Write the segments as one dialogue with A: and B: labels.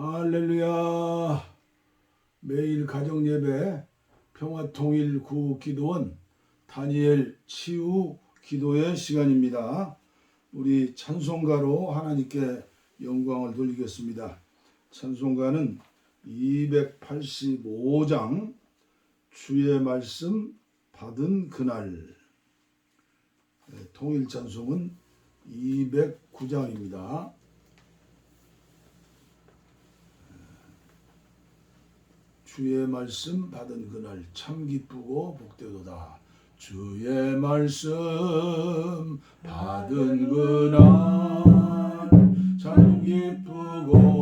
A: 할렐루야. 매일 가정 예배 평화 통일 구기도원 다니엘 치유 기도의 시간입니다. 우리 찬송가로 하나님께 영광을 돌리겠습니다. 찬송가는 285장 주의 말씀 받은 그날 네, 통일 찬송은 209장입니다. 주의 말씀 받은 그날 참 기쁘고 복되도다. 주의 말씀 받은 그날 참 기쁘고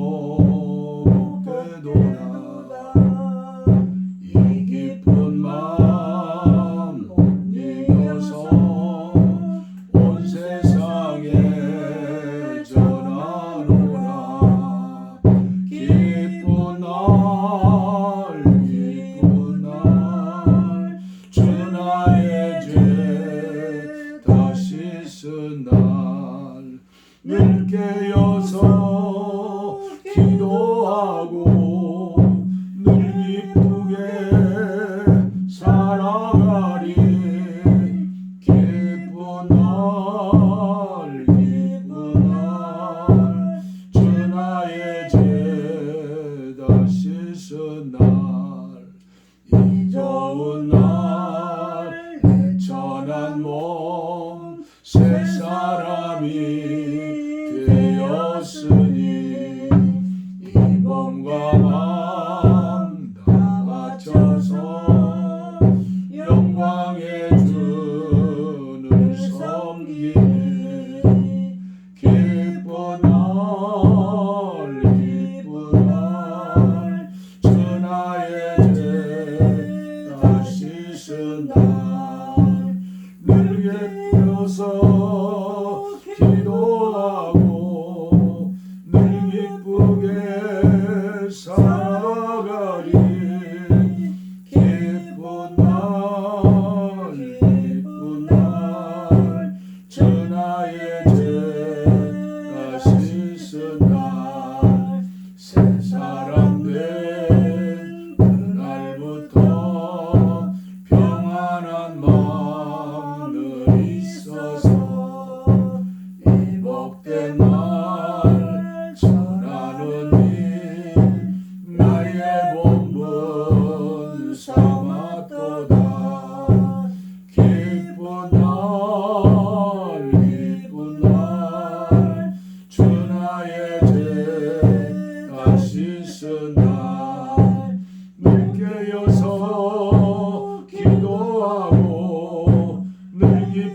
A: 이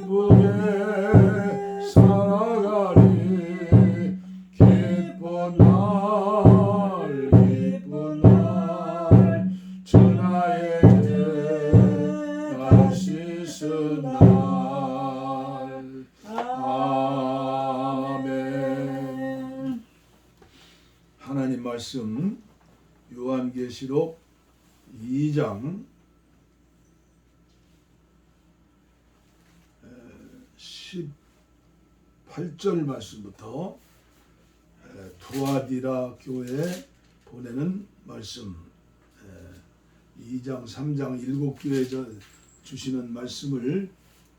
A: 늘 18절 말씀부터 에, 두아디라 교회에 보내는 말씀 에, 2장 3장 7교회 저 주시는 말씀을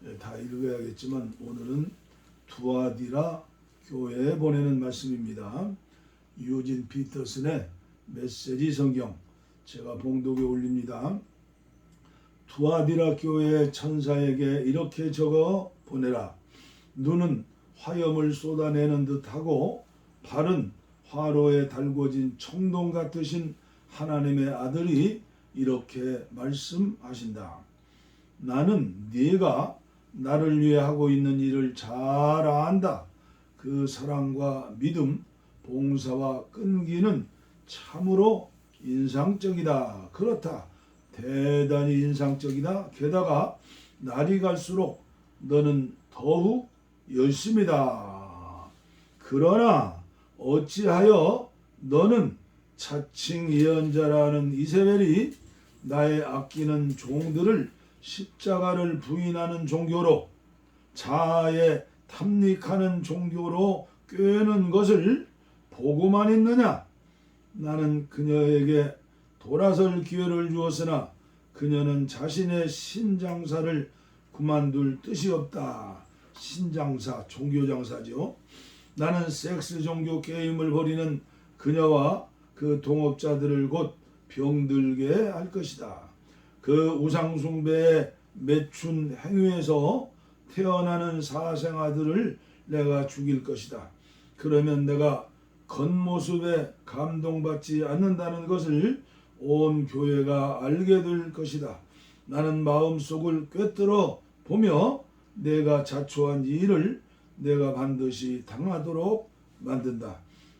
A: 에, 다 읽어야겠지만 오늘은 두아디라 교회에 보내는 말씀입니다. 유진 피터슨의 메시지 성경 제가 봉독에 올립니다. 두아디라 교회 천사에게 이렇게 적어 보내라. 눈은 화염을 쏟아내는 듯하고 발은 화로에 달궈진 청동 같으신 하나님의 아들이 이렇게 말씀하신다. 나는 네가 나를 위해 하고 있는 일을 잘 안다. 그 사랑과 믿음, 봉사와 끈기는 참으로 인상적이다. 그렇다. 대단히 인상적이다. 게다가 날이 갈수록 너는 더욱 열심이다. 그러나 어찌하여 너는 차칭 예언자라는 이세벨이 나의 아끼는 종들을 십자가를 부인하는 종교로 자아에 탐닉하는 종교로 꿰는 것을 보고만 있느냐? 나는 그녀에게 돌아설 기회를 주었으나 그녀는 자신의 신장사를 그만둘 뜻이 없다. 신장사, 종교장사죠. 나는 섹스 종교 게임을 벌이는 그녀와 그 동업자들을 곧 병들게 할 것이다. 그 우상숭배에 맺춘 행위에서 태어나는 사생아들을 내가 죽일 것이다. 그러면 내가 겉모습에 감동받지 않는다는 것을 온 교회가 알게 될 것이다. 나는 마음속을 꿰뚫어 보며 내가 자초한 일을 내가 반드시 당하도록 만든다.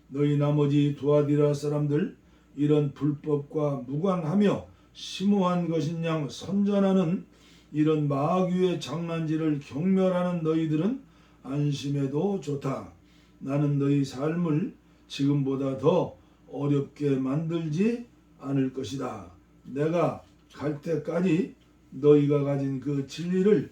A: 너희 나머지 두아디라 사람들 이런 불법과 무관하며 심오한 것인 양 선전하는 이런 마귀의 장난질을 경멸하는 너희들은 안심해도 좋다. 나는 너희 삶을 지금보다 더 어렵게 만들지 않을 것이다. 내가 갈 때까지 너희가 가진 그 진리를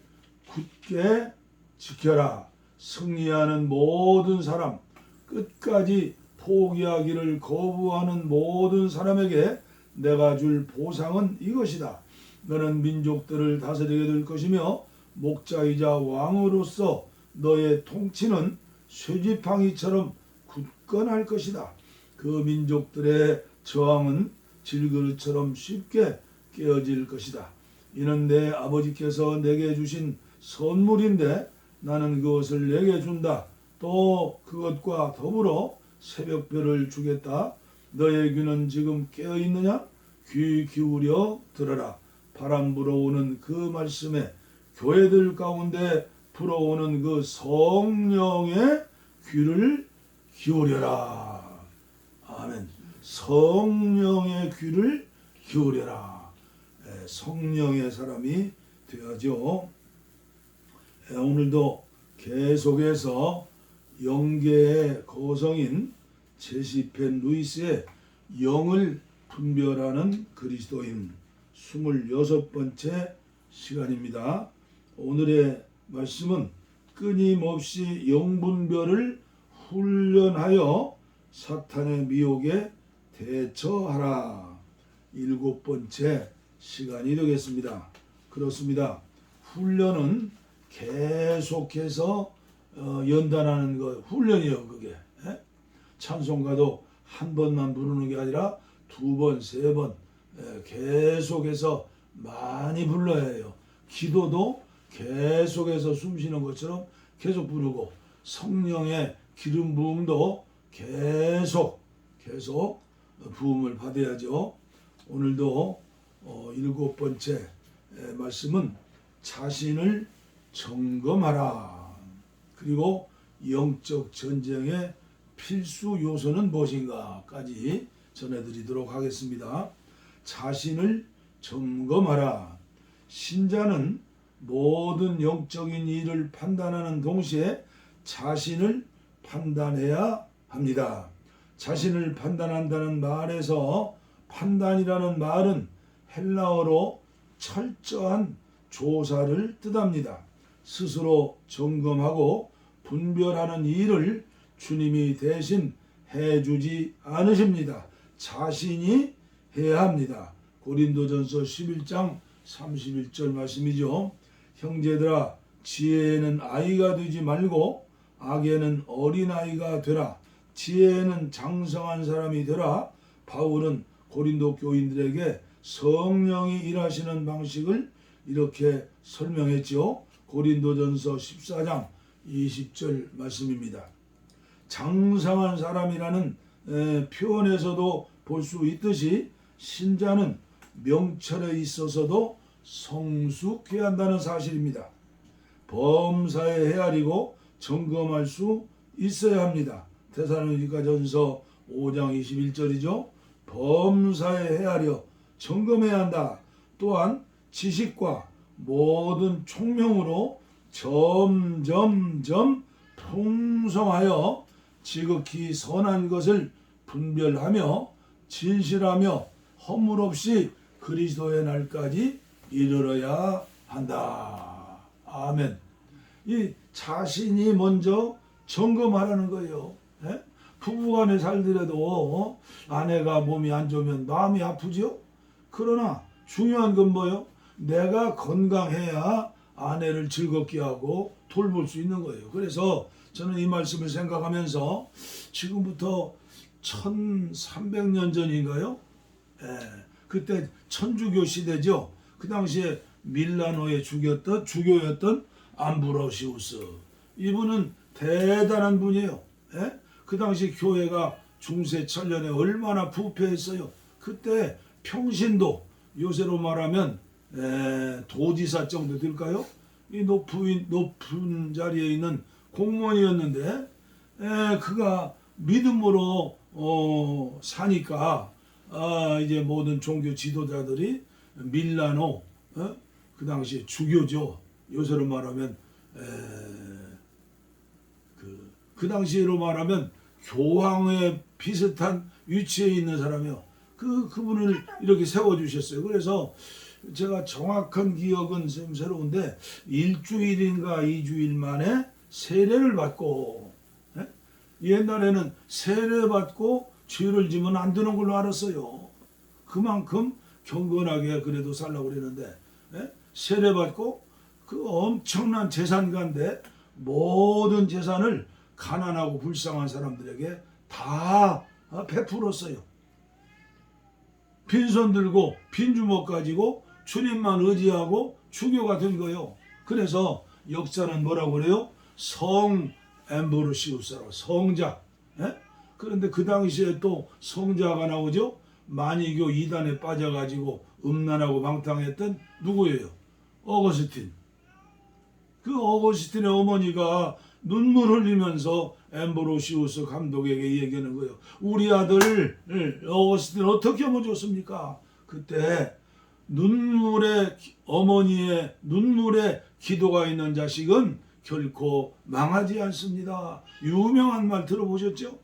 A: 굳게 지켜라. 승리하는 모든 사람, 끝까지 포기하기를 거부하는 모든 사람에게 내가 줄 보상은 이것이다. 너는 민족들을 다스리게 될 것이며 목자이자 왕으로서 너의 통치는 쇠지팡이처럼 굳건할 것이다. 그 민족들의 저항은 질그릇처럼 쉽게 깨어질 것이다. 이는 내 아버지께서 내게 주신 선물인데 나는 그것을 내게 준다. 또 그것과 더불어 새벽별을 주겠다. 너의 귀는 지금 깨어 있느냐? 귀 기울여 들어라. 바람 불어오는 그 말씀에 교회들 가운데 불어오는 그 성령의 귀를 기울여라. 아멘. 성령의 귀를 기울여라. 예, 성령의 사람이 되어죠. 예, 오늘도 계속해서 영계의 거성인 제시펜 루이스의 영을 분별하는 그리스도인 26번째 시간입니다. 오늘의 말씀은 끊임없이 영분별을 훈련하여 사탄의 미혹에 대처하라. 일곱 번째 시간이 되겠습니다. 그렇습니다. 훈련은 계속해서 어, 연단하는 거 훈련이요 그게 예? 찬송가도 한 번만 부르는 게 아니라 두 번, 세 번 예, 계속해서 많이 불러야 해요. 기도도 계속해서 숨 쉬는 것처럼 계속 부르고 성령의 기름 부음도 계속 계속 부음을 받아야죠. 오늘도 어, 일곱 번째 에, 말씀은 자신을 점검하라. 그리고 영적 전쟁의 필수 요소는 무엇인가까지 전해드리도록 하겠습니다. 자신을 점검하라. 신자는 모든 영적인 일을 판단하는 동시에 자신을 판단해야 합니다. 자신을 판단한다는 말에서 판단이라는 말은 헬라어로 철저한 조사를 뜻합니다. 스스로 점검하고 분별하는 일을 주님이 대신 해주지 않으십니다. 자신이 해야 합니다. 고린도전서 11장 31절 말씀이죠. 형제들아 지혜에는 아이가 되지 말고 악에는 어린아이가 되라. 지혜에는 장성한 사람이 되라. 바울은 고린도 교인들에게 성령이 일하시는 방식을 이렇게 설명했지요. 고린도전서 14장 20절 말씀입니다. 장성한 사람이라는 에, 표현에서도 볼 수 있듯이 신자는 명철에 있어서도 성숙해야 한다는 사실입니다. 범사에 헤아리고 점검할 수 있어야 합니다. 테살로니가전서 5장 21절이죠. 범사에 헤아려 점검해야 한다. 또한 지식과 모든 총명으로 점점점 풍성하여 지극히 선한 것을 분별하며 진실하며 허물 없이 그리스도의 날까지 이르러야 한다. 아멘. 이 자신이 먼저 점검하라는 거예요. 예? 부부간에 살더라도 어? 아내가 몸이 안 좋으면 마음이 아프지요. 그러나 중요한 건 뭐요? 내가 건강해야 아내를 즐겁게 하고 돌볼 수 있는 거예요. 그래서 저는 이 말씀을 생각하면서 지금부터 1300년 전인가요? 예, 그때 천주교 시대죠. 그 당시에 밀라노에 죽였던 주교였던 암브로시우스 이분은 대단한 분이에요. 예? 그 당시 교회가 중세 천년에 얼마나 부패했어요. 그때 평신도 요새로 말하면 에, 도지사 정도 될까요? 이 높은 높은 자리에 있는 공무원이었는데 에, 그가 믿음으로 어, 사니까 아, 이제 모든 종교 지도자들이 밀라노 어? 그 당시 주교죠. 요새로 말하면 에, 그, 그 당시로 말하면 교황에 비슷한 위치에 있는 사람이요. 그 그분을 이렇게 세워 주셨어요. 그래서 제가 정확한 기억은 좀 새로운데 일주일인가 이주일 만에 세례를 받고 예? 옛날에는 세례 받고 죄를 지면 안 되는 걸로 알았어요. 그만큼 경건하게 그래도 살라고 그랬는데 예? 세례 받고 그 엄청난 재산가인데 모든 재산을 가난하고 불쌍한 사람들에게 다 어, 베풀었어요. 빈손 들고 빈 주먹 가지고 주님만 의지하고 주교가 된 거요. 그래서 역사는 뭐라고 그래요? 성 엠브로시우스라고 성자. 예? 그런데 그 당시에 또 성자가 나오죠. 만이교 이단에 빠져가지고 음란하고 망탕했던 누구예요? 어거스틴. 그 어거스틴의 어머니가 눈물 흘리면서 엠브로시우스 감독에게 얘기하는 거예요. 우리 아들 어거스틴 어떻게 하면 좋습니까? 그때 눈물의 기- 어머니의 눈물의 기도가 있는 자식은 결코 망하지 않습니다. 유명한 말 들어보셨죠?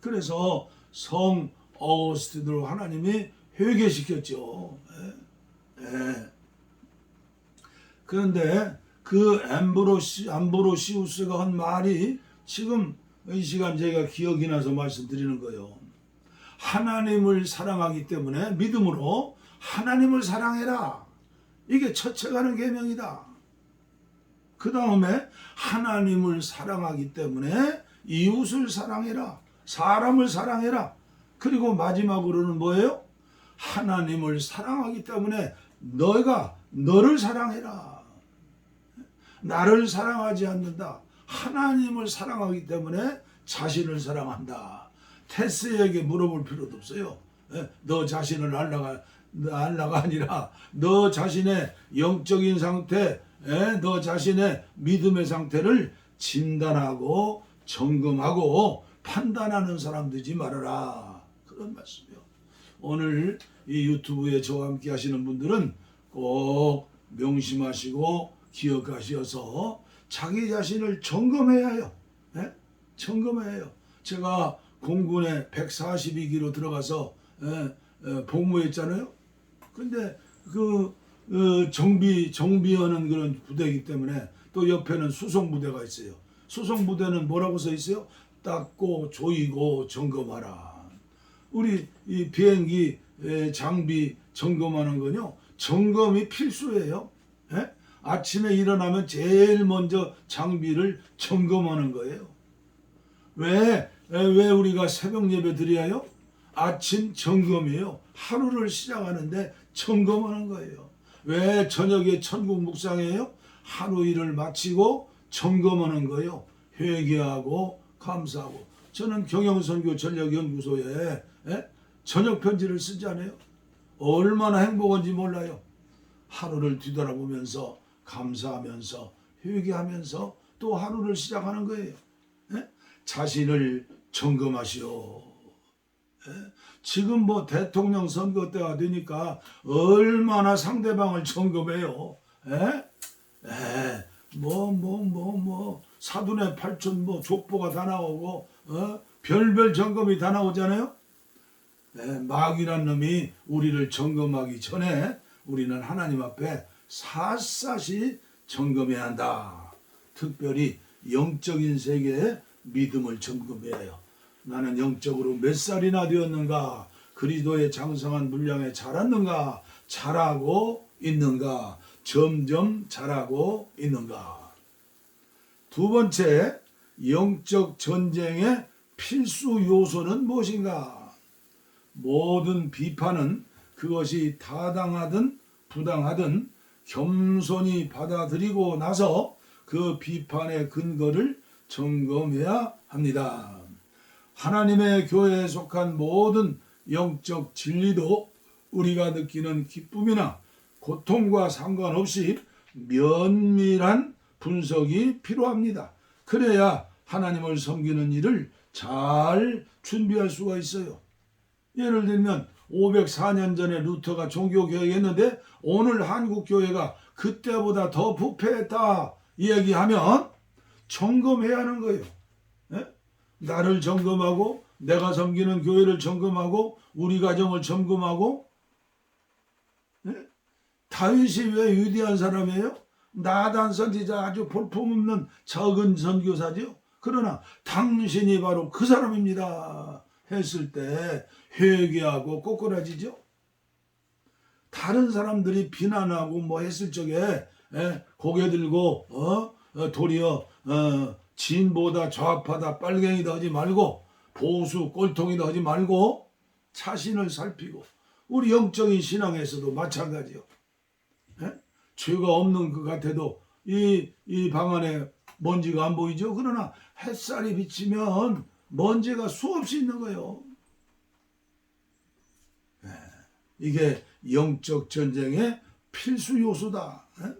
A: 그래서 성 어거스틴으로 하나님이 회개시켰죠. 예. 예. 그런데 그 엠브로시 암브로시우스가 한 말이 지금 이 시간 제가 기억이 나서 말씀드리는 거예요. 하나님을 사랑하기 때문에 믿음으로 하나님을 사랑해라. 이게 첫째 가는 계명이다. 그 다음에 하나님을 사랑하기 때문에 이웃을 사랑해라. 사람을 사랑해라. 그리고 마지막으로는 뭐예요? 하나님을 사랑하기 때문에 너가 너를 사랑해라. 나를 사랑하지 않는다. 하나님을 사랑하기 때문에 자신을 사랑한다. 테스에게 물어볼 필요도 없어요. 예, 너 자신을 알라가 알라가 아니라 너 자신의 영적인 상태, 예, 너 자신의 믿음의 상태를 진단하고 점검하고 판단하는 사람 되지 말아라. 그런 말씀이요. 오늘 이 유튜브에 저와 함께 하시는 분들은 꼭 명심하시고 기억하셔서 자기 자신을 점검해야 해요. 예? 점검해야 해요. 제가 공군에 142기로 들어가서 복무했잖아요. 근데 그 어, 정비 정비하는 그런 부대이기 때문에 또 옆에는 수송 부대가 있어요. 수송 부대는 뭐라고 써 있어요? 닦고 조이고 점검하라. 우리 이 비행기 에, 장비 점검하는 건요 점검이 필수예요. 예? 아침에 일어나면 제일 먼저 장비를 점검하는 거예요. 왜, 에, 왜 우리가 새벽 예배 드려요? 아침 점검이에요. 하루를 시작하는데 점검하는 거예요. 왜 저녁에 천국 묵상해요? 하루 일을 마치고 점검하는 거예요. 회개하고 감사하고. 저는 경영선교 전력연구소에 에? 저녁 편지를 쓰지 않아요? 얼마나 행복한지 몰라요. 하루를 뒤돌아보면서 감사하면서 회개하면서 또 하루를 시작하는 거예요. 예? 자신을 점검하시오. 예? 지금 뭐 대통령 선거 때가 되니까 얼마나 상대방을 점검해요. 뭐, 뭐, 뭐, 뭐, 사돈의 팔촌, 뭐, 족보가 다 나오고, 어? 별별 점검이 다 나오잖아요? 네, 마귀란 놈이 우리를 점검하기 전에 우리는 하나님 앞에 샅샅이 점검해야 한다. 특별히 영적인 세계의 믿음을 점검해야 해요. 나는 영적으로 몇 살이나 되었는가? 그리스도의 장성한 분량에 자랐는가? 자라고 있는가? 점점 자라고 있는가? 두 번째, 영적 전쟁의 필수 요소는 무엇인가? 모든 비판은 그것이 타당하든 부당하든 겸손히 받아들이고 나서 그 비판의 근거를 점검해야 합니다. 하나님의 교회에 속한 모든 영적 진리도 우리가 느끼는 기쁨이나 고통과 상관없이 면밀한 분석이 필요합니다. 그래야 하나님을 섬기는 일을 잘 준비할 수가 있어요. 예를 들면 504년 전에 루터가 종교개혁했는데 오늘 한국교회가 그때보다 더 부패했다 얘기하면 점검해야 하는 거예요. 예? 나를 점검하고 내가 섬기는 교회를 점검하고 우리 가정을 점검하고 예? 다윗이 왜 위대한 사람이에요? 나단 선지자 아주 볼품없는 적은 선교사죠. 그러나 당신이 바로 그 사람입니다. 했을 때 회개하고 꼬꾸라지죠. 다른 사람들이 비난하고 뭐 했을 적에 예, 고개 들고 어? 어, 도리어 어, 진보다 좌파다 빨갱이다 하지 말고 보수 꼴통이다 하지 말고 자신을 살피고 우리 영적인 신앙에서도 마찬가지요. 예? 죄가 없는 것 같아도 이, 이 방 안에 먼지가 안 보이죠. 그러나 햇살이 비치면 먼지가 수없이 있는 거예요. 예, 이게 영적 전쟁의 필수 요소다. 예?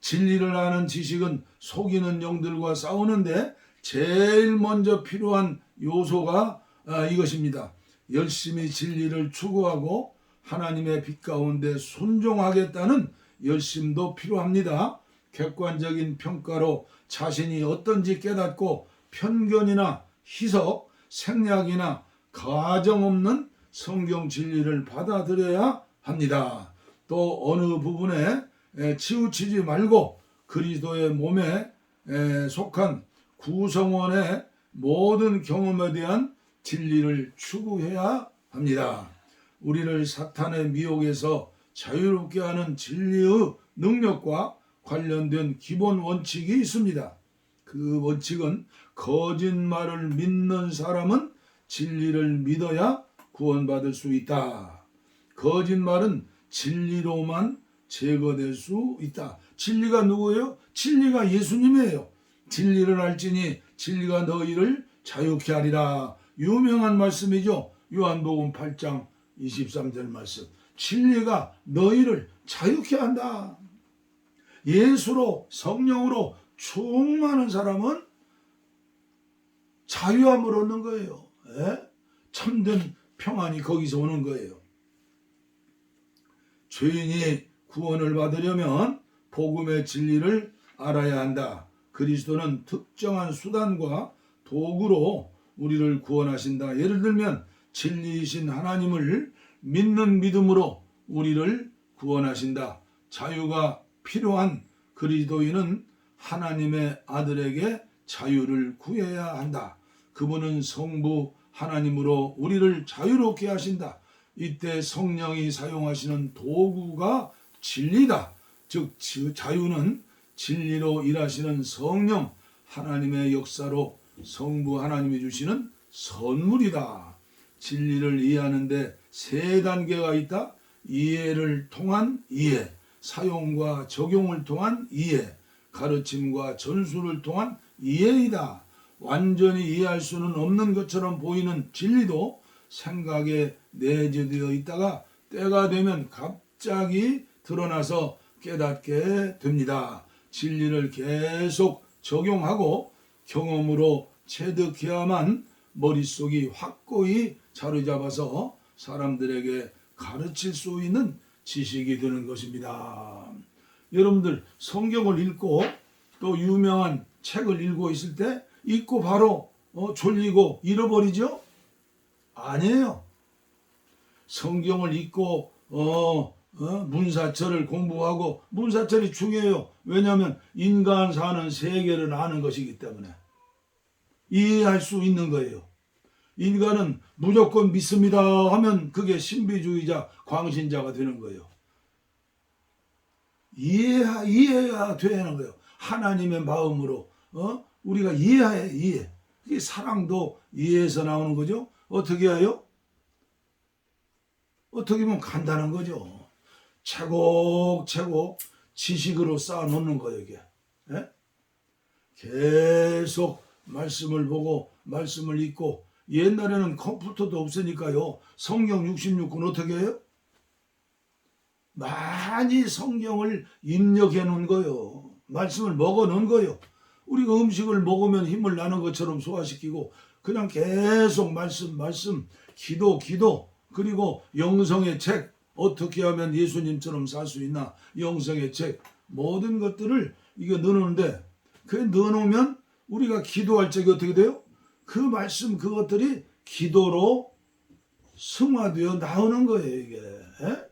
A: 진리를 아는 지식은 속이는 영들과 싸우는데 제일 먼저 필요한 요소가 아, 이것입니다. 열심히 진리를 추구하고 하나님의 빛 가운데 순종하겠다는 열심도 필요합니다. 객관적인 평가로 자신이 어떤지 깨닫고 편견이나 희석, 생략이나 가정 없는 성경 진리를 받아들여야 합니다. 또 어느 부분에 에, 치우치지 말고 그리스도의 몸에 에, 속한 구성원의 모든 경험에 대한 진리를 추구해야 합니다. 우리를 사탄의 미혹에서 자유롭게 하는 진리의 능력과 관련된 기본 원칙이 있습니다. 그 원칙은 거짓말을 믿는 사람은 진리를 믿어야 구원받을 수 있다. 거짓말은 진리로만 제거될 수 있다. 진리가 누구예요? 진리가 예수님이에요. 진리를 알지니 진리가 너희를 자유케 하리라. 유명한 말씀이죠. 요한복음 8장 23절 말씀. 진리가 너희를 자유케 한다. 예수로 성령으로 충만한 사람은 자유함을 얻는 거예요. 예? 참된 평안이 거기서 오는 거예요. 죄인이 구원을 받으려면 복음의 진리를 알아야 한다. 그리스도는 특정한 수단과 도구로 우리를 구원하신다. 예를 들면 진리이신 하나님을 믿는 믿음으로 우리를 구원하신다. 자유가 필요한 그리스도인은 하나님의 아들에게 자유를 구해야 한다. 그분은 성부 하나님으로 우리를 자유롭게 하신다. 이때 성령이 사용하시는 도구가 진리다. 즉 자유는 진리로 일하시는 성령 하나님의 역사로 성부 하나님이 주시는 선물이다. 진리를 이해하는데 세 단계가 있다. 이해를 통한 이해, 사용과 적용을 통한 이해, 가르침과 전수를 통한 이해이다. 완전히 이해할 수는 없는 것처럼 보이는 진리도 생각에 내재되어 있다가 때가 되면 갑자기 드러나서 깨닫게 됩니다. 진리를 계속 적용하고 경험으로 체득해야만 머릿속이 확고히 자리 잡아서 사람들에게 가르칠 수 있는 지식이 되는 것입니다. 여러분들 성경을 읽고 또 유명한 책을 읽고 있을 때 읽고 바로 어, 졸리고 잃어버리죠? 아니에요. 성경을 읽고 어, 어, 문사철을 공부하고 문사철이 중요해요. 왜냐하면 인간 사는 세계를 아는 것이기 때문에 이해할 수 있는 거예요. 인간은 무조건 믿습니다 하면 그게 신비주의자 광신자가 되는 거예요. 이해 이해가 되는 거예요. 하나님의 마음으로 어 우리가 이해해 이해. 이게 사랑도 이해해서 나오는 거죠. 어떻게 해요? 어떻게 보면 간단한 거죠. 차곡차곡 지식으로 쌓아놓는 거예요 이게. 예? 계속 말씀을 보고 말씀을 읽고 옛날에는 컴퓨터도 없으니까요. 성경 66권 어떻게 해요? 많이 성경을 입력해 놓은 거요. 말씀을 먹어 놓은 거요. 우리가 음식을 먹으면 힘을 나는 것처럼 소화시키고 그냥 계속 말씀 말씀 기도 기도 그리고 영성의 책 어떻게 하면 예수님처럼 살 수 있나 영성의 책 모든 것들을 이게 넣어놓는데 그 넣어놓으면 우리가 기도할 적이 어떻게 돼요? 그 말씀 그것들이 기도로 승화되어 나오는 거예요 이게 예?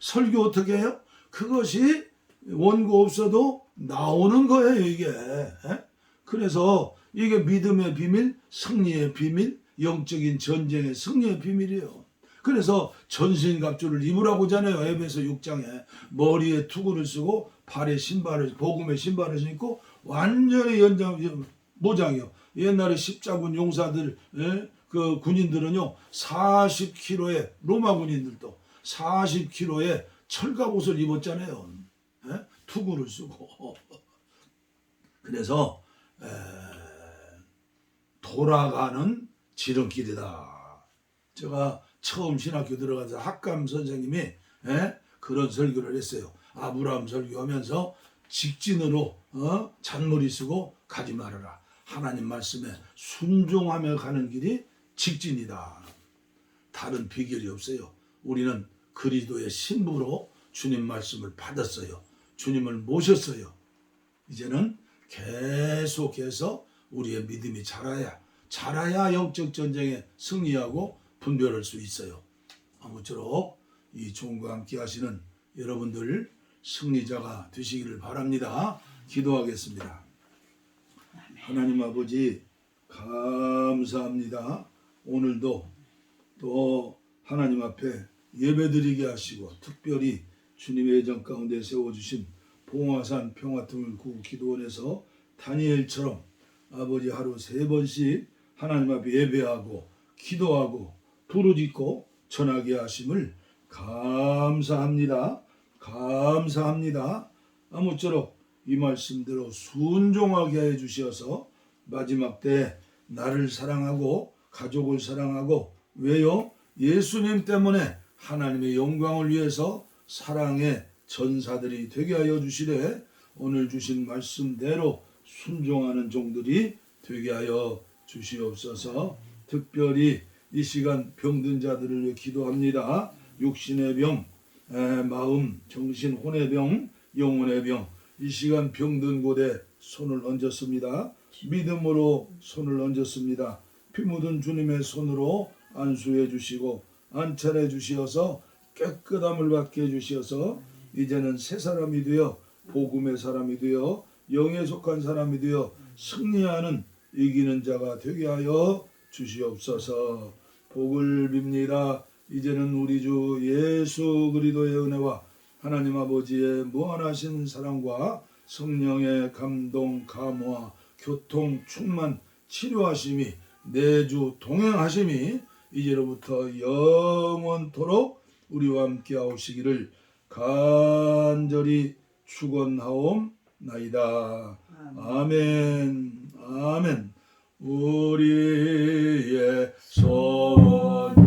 A: 설교 어떻게 해요? 그것이 원고 없어도 나오는 거예요 이게 예? 그래서 이게 믿음의 비밀 승리의 비밀 영적인 전쟁의 승리의 비밀이에요 그래서 전신갑주를 입으라고 하잖아요 에베소 6장에 머리에 투구를 쓰고 발에 신발을 복음의 신발을 신고 완전히 연장 모장이요 옛날에 십자군 용사들 예? 그 군인들은요 40kg의 로마 군인들도 40kg의 철갑 옷을 입었잖아요 예? 투구를 쓰고 그래서 에, 돌아가는 지름길이다. 제가 처음 신학교 들어가서 학감 선생님이 에, 그런 설교를 했어요. 아브라함 설교하면서 직진으로 어? 잔머리 쓰고 가지 말아라. 하나님 말씀에 순종하며 가는 길이 직진이다. 다른 비결이 없어요. 우리는 그리스도의 신부로 주님 말씀을 받았어요. 주님을 모셨어요. 이제는 계속해서 우리의 믿음이 자라야 자라야 영적 전쟁에 승리하고 분별할 수 있어요. 아무쪼록 이 종과 함께 하시는 여러분들 승리자가 되시기를 바랍니다. 기도하겠습니다. 하나님 아버지 감사합니다. 오늘도 또 하나님 앞에 예배드리게 하시고 특별히 주님의 예정 가운데 세워주신 봉화산 평화통일 구 기도원에서 다니엘처럼 아버지 하루 세 번씩 하나님 앞에 예배하고 기도하고 부르짖고 전하게 하심을 감사합니다. 감사합니다. 아무쪼록 이 말씀대로 순종하게 해 주셔서 마지막 때 나를 사랑하고 가족을 사랑하고 왜요? 예수님 때문에 하나님의 영광을 위해서 사랑의 전사들이 되게 하여 주시되 오늘 주신 말씀대로 순종하는 종들이 되게 하여 주시옵소서. 특별히 이 시간 병든 자들을 위해 기도합니다. 육신의 병, 에, 마음, 정신, 혼의 병, 영혼의 병. 이 시간 병든 곳에 손을 얹었습니다. 믿음으로 손을 얹었습니다. 피 묻은 주님의 손으로 안수해 주시고 안찰해 주시어서 깨끗함을 받게 해 주시어서 이제는 새 사람이 되어 복음의 사람이 되어 영에 속한 사람이 되어 승리하는 이기는 자가 되게 하여 주시옵소서. 복을 빕니다. 이제는 우리 주 예수 그리스도의 은혜와 하나님 아버지의 무한하신 사랑과 성령의 감동, 감화, 교통, 충만, 치료하심이 내주 동행하심이 이제로부터 영원토록 우리와 함께 하시기를 간절히 축원하옵나이다. 아멘. 아멘. 우리의 소원